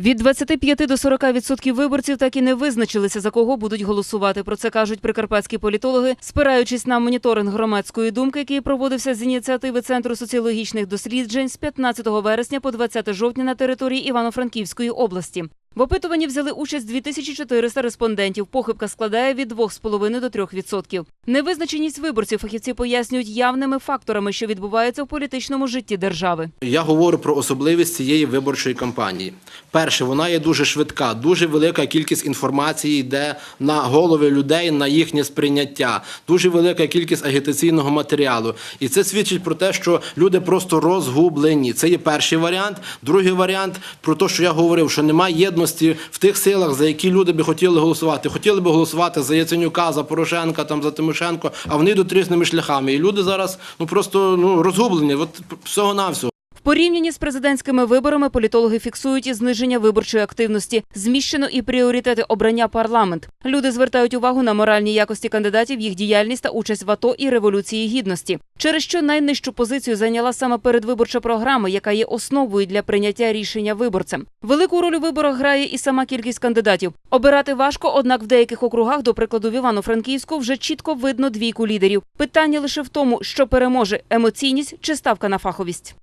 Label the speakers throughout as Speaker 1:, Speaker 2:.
Speaker 1: Від 25 до 40% виборців так і не визначилися, за кого будуть голосувати. Про це кажуть прикарпатські політологи, спираючись на моніторинг громадської думки, який проводився з ініціативи Центру соціологічних досліджень з 15 вересня по 20 жовтня на території Івано-Франківської області. В опитуванні взяли участь 2400 респондентів. Похибка складає від 2,5 до 3%. Невизначеність виборців фахівці пояснюють явними факторами, що відбуваються в політичному житті держави.
Speaker 2: Я говорю про особливість цієї виборчої кампанії. Перше, вона є дуже швидка, дуже велика кількість інформації йде на голови людей, на їхнє сприйняття, дуже велика кількість агітаційного матеріалу. І це свідчить про те, що люди просто розгублені. Це є перший варіант. Другий варіант про те, що я говорив, що немає єдності в тих силах, за які люди би хотіли голосувати. Хотіли би голосувати за Яценюка, за Порошенка, там за Тимошенко, а вони йдуть різними шляхами. І люди зараз ну просто ну розгублені. От всього навсього.
Speaker 1: В порівнянні з президентськими виборами політологи фіксують і зниження виборчої активності. Зміщено і пріоритети обрання парламент. Люди звертають увагу на моральні якості кандидатів, їх діяльність та участь в АТО і революції гідності. Через що найнижчу позицію зайняла саме передвиборча програма, яка є основою для прийняття рішення виборцем. Велику роль у виборах грає і сама кількість кандидатів. Обирати важко, однак в деяких округах, до прикладу, в Івано-Франківську, вже чітко видно двійку лідерів. Питання лише в тому, що переможе емоційність чи ставка на фаховість.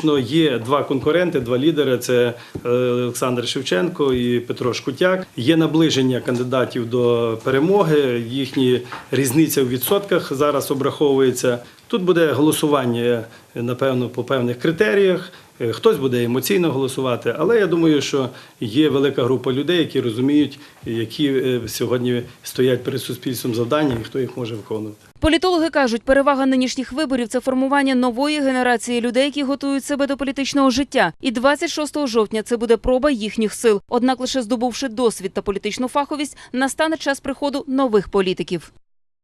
Speaker 3: Практично є два конкуренти, два лідери: це е, Олександр Шевченко і Петро Шкутяк. Є наближення кандидатів до перемоги. Їхні різниця в відсотках зараз обраховується. Тут буде голосування, напевно, по певних критеріях. Е, Хтось буде емоційно голосувати, але я думаю, що є велика група людей, які розуміють, які е, сьогодні стоять перед суспільством завдання і хто їх може виконувати.
Speaker 1: Політологи кажуть, перевага нинішніх виборів це формування нової генерації людей, які готують себе до політичного життя. І 26 жовтня це буде проба їхніх сил. Однак, лише здобувши досвід та політичну фаховість, настане час приходу нових політиків.